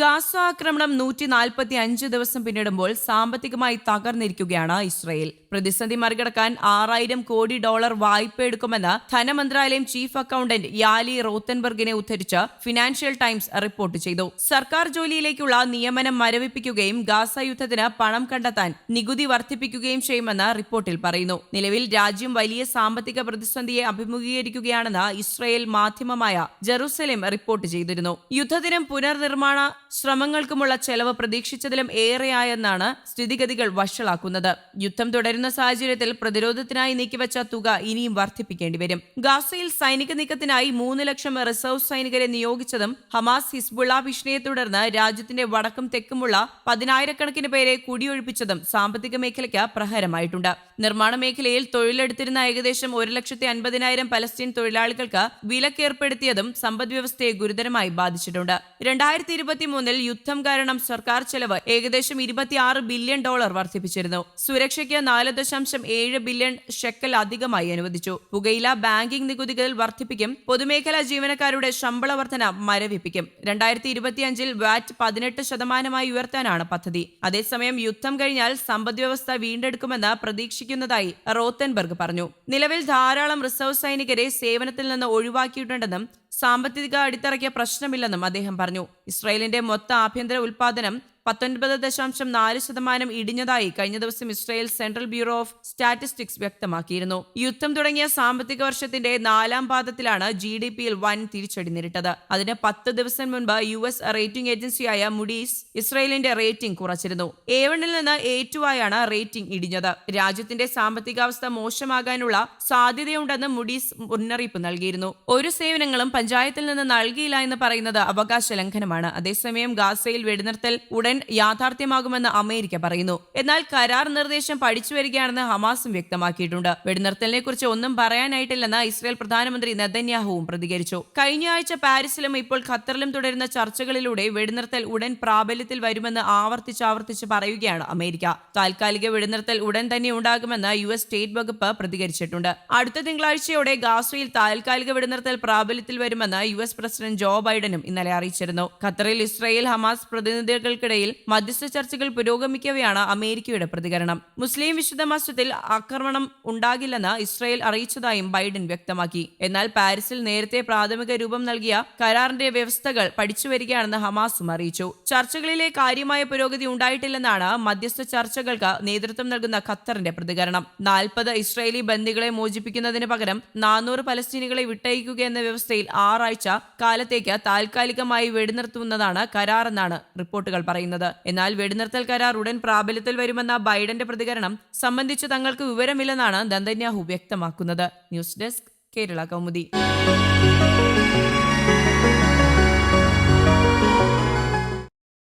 Gaza ആക്രമണം നൂറ്റി നാൽപ്പത്തി അഞ്ച് ദിവസം പിന്നിടുമ്പോൾ സാമ്പത്തികമായി തകർന്നിരിക്കുകയാണ് ഇസ്രയേൽ. പ്രതിസന്ധി മറികടക്കാൻ ആറായിരം കോടി ഡോളർ വായ്പ എടുക്കുമെന്ന് ധനമന്ത്രാലയം ചീഫ് അക്കൌണ്ടന്റ് യാലി റോത്തൻബർഗിനെ ഉദ്ധരിച്ച് ഫിനാൻഷ്യൽ ടൈംസ് റിപ്പോർട്ട് ചെയ്തു. സർക്കാർ ജോലിയിലേക്കുള്ള നിയമനം മരവിപ്പിക്കുകയും ഗാസ യുദ്ധത്തിന് പണം കണ്ടെത്താൻ നികുതി വർദ്ധിപ്പിക്കുകയും ചെയ്യുമെന്ന് റിപ്പോർട്ടിൽ പറയുന്നു. നിലവിൽ രാജ്യം വലിയ സാമ്പത്തിക പ്രതിസന്ധിയെ അഭിമുഖീകരിക്കുകയാണെന്ന് ഇസ്രയേൽ മാധ്യമമായ ജെറുസലേം റിപ്പോർട്ട് ചെയ്തിരുന്നു. യുദ്ധത്തിനും പുനർനിർമ്മാണ ശ്രമങ്ങൾക്കുമുള്ള ചെലവ് പ്രതീക്ഷിച്ചതിലും ഏറെയായെന്നാണ് സ്ഥിതിഗതികൾ വഷളാക്കുന്നത്. യുദ്ധം തുടരുന്ന സാഹചര്യത്തിൽ പ്രതിരോധത്തിനായി നീക്കിവച്ച തുക ഇനിയും വർദ്ധിപ്പിക്കേണ്ടി വരും. ഗാസയിൽ സൈനിക നീക്കത്തിനായി മൂന്ന് ലക്ഷം റിസർവ് സൈനികരെ നിയോഗിച്ചതും ഹമാസ് ഹിസ്ബുള്ള ഭീഷണിയെ തുടർന്ന് രാജ്യത്തിന്റെ വടക്കും തെക്കുമുള്ള പതിനായിരക്കണക്കിന് പേരെ കുടിയൊഴിപ്പിച്ചതും സാമ്പത്തിക മേഖലയ്ക്ക് പ്രഹരമായിട്ടുണ്ട്. നിർമ്മാണ മേഖലയിൽ തൊഴിലെടുത്തിരുന്ന ഏകദേശം ഒരു ലക്ഷത്തി അൻപതിനായിരം പലസ്തീൻ തൊഴിലാളികൾക്ക് വിലക്കേർപ്പെടുത്തിയതും സമ്പദ്വ്യവസ്ഥയെ ഗുരുതരമായി ബാധിച്ചിട്ടുണ്ട്. രണ്ടായിരത്തി ഇരുപത്തിമൂന്നിൽ യുദ്ധം കാരണം സർക്കാർ ചെലവ് ഏകദേശം ഇരുപത്തിയാറ് ബില്യൺ ഡോളർ വർദ്ധിപ്പിച്ചിരുന്നു. സുരക്ഷയ്ക്ക് നാല് ദശാംശം ഏഴ് ബില്യൺ ഷെക്കൽ അധികമായി അനുവദിച്ചു. പുകയില ബാങ്കിംഗ് നികുതികൾ വർദ്ധിപ്പിക്കും. പൊതുമേഖലാ ജീവനക്കാരുടെ ശമ്പള വർധന മരവിപ്പിക്കും. രണ്ടായിരത്തി ഇരുപത്തിയഞ്ചിൽ വാറ്റ് പതിനെട്ട് ശതമാനമായി ഉയർത്താനാണ് പദ്ധതി. അതേസമയം യുദ്ധം കഴിഞ്ഞാൽ സമ്പദ് വ്യവസ്ഥ വീണ്ടെടുക്കുമെന്ന് പ്രതീക്ഷിക്കുന്നതായി റോത്തൻബർഗ് പറഞ്ഞു. നിലവിൽ ധാരാളം റിസർവ് സൈനികരെ സേവനത്തിൽ നിന്ന് ഒഴിവാക്കിയിട്ടുണ്ടെന്നും സാമ്പത്തിക അടിത്തറയ്ക്ക് പ്രശ്നമില്ലെന്നും അദ്ദേഹം പറഞ്ഞു. ഇസ്രായേലിന്റെ മൊത്ത ആഭ്യന്തര ഉൽപാദനം പത്തൊൻപത് ദശാംശം നാല് ശതമാനം ഇടിഞ്ഞതായി കഴിഞ്ഞ ദിവസം Israel Central Bureau of Statistics വ്യക്തമാക്കിയിരുന്നു. യുദ്ധം തുടങ്ങിയ സാമ്പത്തിക വർഷത്തിന്റെ നാലാം പാദത്തിലാണ് ജി ഡി പിയിൽ വൻ തിരിച്ചടി നേരിട്ടത്. അതിന് പത്ത് ദിവസം മുൻപ് യു എസ് റേറ്റിംഗ് ഏജൻസിയായ മുഡീസ് ഇസ്രായേലിന്റെ റേറ്റിംഗ് കുറച്ചിരുന്നു. എ വണ്ണിൽ നിന്ന് എ ടു ആയാണ് റേറ്റിംഗ് ഇടിഞ്ഞത്. രാജ്യത്തിന്റെ സാമ്പത്തികാവസ്ഥ മോശമാകാനുള്ള സാധ്യതയുണ്ടെന്ന് മുഡീസ് മുന്നറിയിപ്പ് നൽകിയിരുന്നു. ഒരു സേവനങ്ങളും പഞ്ചായത്തിൽ നിന്ന് നൽകിയില്ല എന്ന് പറയുന്നത് അവകാശ ലംഘനമാണ് അതേസമയം ഗാസയിൽ വെടിനിർത്തൽ ഉടൻ യാഥാർത്ഥ്യമാകുമെന്ന് അമേരിക്ക പറയുന്നു. എന്നാൽ കരാർ നിർദ്ദേശം പഠിച്ചു വരികയാണെന്ന് ഹമാസും വ്യക്തമാക്കിയിട്ടുണ്ട്. വെടിനിർത്തലിനെ കുറിച്ച് ഒന്നും പറയാനായിട്ടില്ലെന്ന് ഇസ്രായേൽ പ്രധാനമന്ത്രി നെതന്യാഹുവും പ്രതികരിച്ചു. കഴിഞ്ഞ ആഴ്ച പാരീസിലും ഇപ്പോൾ ഖത്തറിലും തുടരുന്ന ചർച്ചകളിലൂടെ വെടിനിർത്തൽ ഉടൻ പ്രാബല്യത്തിൽ വരുമെന്ന് ആവർത്തിച്ച് ആവർത്തിച്ച് പറയുകയാണ് അമേരിക്ക. താൽക്കാലിക വെടിനിർത്തൽ ഉടൻ തന്നെ ഉണ്ടാകുമെന്ന് യു എസ് സ്റ്റേറ്റ് വകുപ്പ് പ്രതികരിച്ചിട്ടുണ്ട്. അടുത്ത തിങ്കളാഴ്ചയോടെ ഗാസയിൽ താൽക്കാലിക വെടിനിർത്തൽ പ്രാബല്യത്തിൽ വരുമെന്ന് യു എസ് പ്രസിഡന്റ് ജോ ബൈഡനും ഇന്നലെ അറിയിച്ചിരുന്നു. ഖത്തറിൽ ഇസ്രായേൽ ഹമാസ് പ്രതിനിധികൾക്കിടയിൽ മധ്യസ്ഥ ചർച്ചകൾ പുരോഗമിക്കവെയാണ് അമേരിക്കയുടെ പ്രതികരണം. മുസ്ലിം വിശുദ്ധ മസ്ജിദിൽ ആക്രമണം ഉണ്ടാകില്ലെന്ന് ഇസ്രായേൽ അറിയിച്ചതായും ബൈഡൻ വ്യക്തമാക്കി. എന്നാൽ പാരീസിൽ നേരത്തെ പ്രാഥമിക രൂപം നൽകിയ കരാറിന്റെ വ്യവസ്ഥകൾ പഠിച്ചുവരികയാണെന്ന് ഹമാസും അറിയിച്ചു. ചർച്ചകളിലെ കാര്യമായ പുരോഗതി ഉണ്ടായിട്ടില്ലെന്നാണ് മധ്യസ്ഥ ചർച്ചകൾക്ക് നേതൃത്വം നൽകുന്ന ഖത്തറിന്റെ പ്രതികരണം. നാൽപ്പത് ഇസ്രായേലി ബന്ദികളെ മോചിപ്പിക്കുന്നതിന് പകരം നാനൂറ് പലസ്തീനികളെ വിട്ടയക്കുക എന്ന വ്യവസ്ഥയിൽ ആറാഴ്ച കാലത്തേക്ക് താൽക്കാലികമായി വെടിനിർത്തുന്നതാണ് കരാറെന്നാണ് റിപ്പോർട്ടുകൾ പറയുന്നത്. എന്നാൽ വെടിനിർത്തൽ കരാർ ഉടൻ പ്രാബല്യത്തിൽ വരുമെന്ന ബൈഡന്റെ പ്രതികരണം സംബന്ധിച്ച് തങ്ങൾക്ക് വിവരമില്ലെന്നാണ് ദന്തന്യാഹു വ്യക്തമാക്കുന്നത്. News desk Kerala Kaumudi.